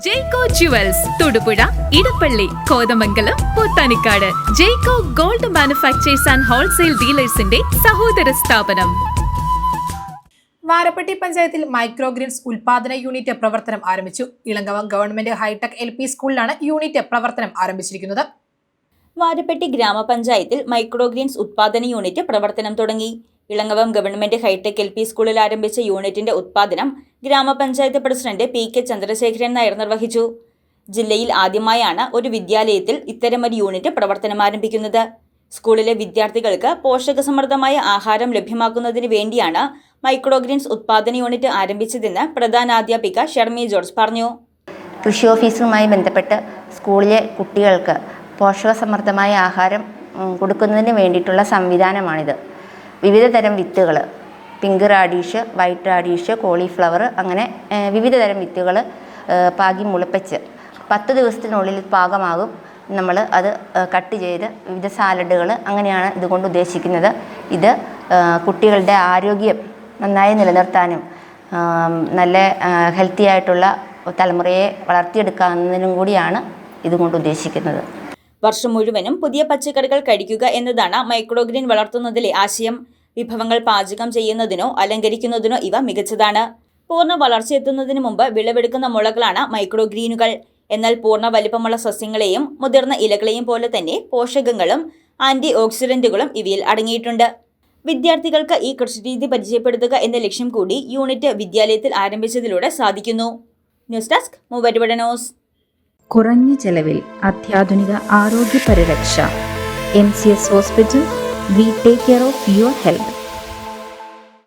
Jayco jewels Thodupuzha Edappally Kothamangalam Pothanikkad Jayco gold manufacturers and wholesale ഡീലേഴ്സിന്റെ സഹോദര സ്ഥാപനം. വാരപ്പെട്ടി പഞ്ചായത്തിൽ മൈക്രോഗ്രിഡ്സ് ഉൽപാദന യൂണിറ്റ് പ്രവർത്തനം ആരംഭിച്ചു. Elankavam government hi-tech L P സ്കൂളിലാണ് യൂണിറ്റ് പ്രവർത്തനം ആരംഭിച്ചിരിക്കുന്നത്. വാരപ്പെട്ടി ഗ്രാമപഞ്ചായത്തിൽ മൈക്രോഗ്രീൻസ് ഉത്പാദന യൂണിറ്റ് പ്രവർത്തനം തുടങ്ങി. Elankavam government hi-tech L P സ്കൂളിൽ ആരംഭിച്ച യൂണിറ്റിന്റെ ഉത്പാദനം ഗ്രാമപഞ്ചായത്ത് president P K Chandrasekharan Nair നിർവഹിച്ചു. ജില്ലയിൽ ആദ്യമായാണ് ഒരു വിദ്യാലയത്തിൽ ഇത്തരമൊരു യൂണിറ്റ് പ്രവർത്തനം ആരംഭിക്കുന്നത്. സ്കൂളിലെ വിദ്യാർത്ഥികൾക്ക് പോഷകസമൃദ്ധമായ ആഹാരം ലഭ്യമാക്കുന്നതിന് വേണ്ടിയാണ് മൈക്രോഗ്രീൻസ് ഉത്പാദന യൂണിറ്റ് ആരംഭിച്ചതെന്ന് പ്രധാനാധ്യാപിക ഷർമി ജോർജ് പറഞ്ഞു. കൃഷി ഓഫീസുമായി ബന്ധപ്പെട്ട് സ്കൂളിലെ കുട്ടികൾക്ക് പോഷകസമൃദ്ധമായ ആഹാരം കൊടുക്കുന്നതിന് വേണ്ടിയിട്ടുള്ള സംവിധാനമാണിത്. വിവിധതരം വിത്തുകൾ pink radish white radish cauliflower അങ്ങനെ വിവിധ തരം വിത്തുകൾ പാകി മുളപ്പിച്ച്. പത്ത് ദിവസത്തിനുള്ളിൽ പാകമാകും. നമ്മൾ അത് കട്ട് ചെയ്ത് വിവിധ സാലഡുകൾ അങ്ങനെയാണ് ഇതുകൊണ്ട് ഉദ്ദേശിക്കുന്നത്. ഇത് കുട്ടികളുടെ ആരോഗ്യം നന്നായി നിലനിർത്താനും നല്ല ഹെൽത്തി ആയിട്ടുള്ള തലമുറയെ വളർത്തിയെടുക്കാവുന്നതിനും കൂടിയാണ് ഇതുകൊണ്ട് ഉദ്ദേശിക്കുന്നത്. വർഷം മുഴുവനും പുതിയ പച്ചക്കറികൾ കഴിക്കുക എന്നതാണ് മൈക്രോഗ്രീൻ വളർത്തുന്നതിലെ ആശയം. വിഭവങ്ങൾ പാചകം ചെയ്യുന്നതിനോ അലങ്കരിക്കുന്നതിനോ ഇവ മികച്ചതാണ്. പൂർണ വളർച്ചയെത്തുന്നതിന് മുമ്പ് വിളവെടുക്കുന്ന മുളകളാണ് മൈക്രോഗ്രീനുകൾ. എന്നാൽ പൂർണ വലിപ്പമുള്ള സസ്യങ്ങളെയും മുതിർന്ന ഇലകളെയും പോലെ തന്നെ പോഷകങ്ങളും ആന്റി ഓക്സിഡന്റുകളും ഇവയിൽ അടങ്ങിയിട്ടുണ്ട്. വിദ്യാർത്ഥികൾക്ക് ഈ കൃഷിരീതി പരിചയപ്പെടുത്തുക എന്ന ലക്ഷ്യം കൂടി യൂണിറ്റ് വിദ്യാലയത്തിൽ ആരംഭിച്ചതിലൂടെ സാധിക്കുന്നു. ന്യൂസ് ഡെസ്ക് മൂവരുവട ന്യൂസ്. കുറഞ്ഞ ചെലവിൽ അത്യാധുനിക ആരോഗ്യ പരിരക്ഷ M C S hospital We take care of your health.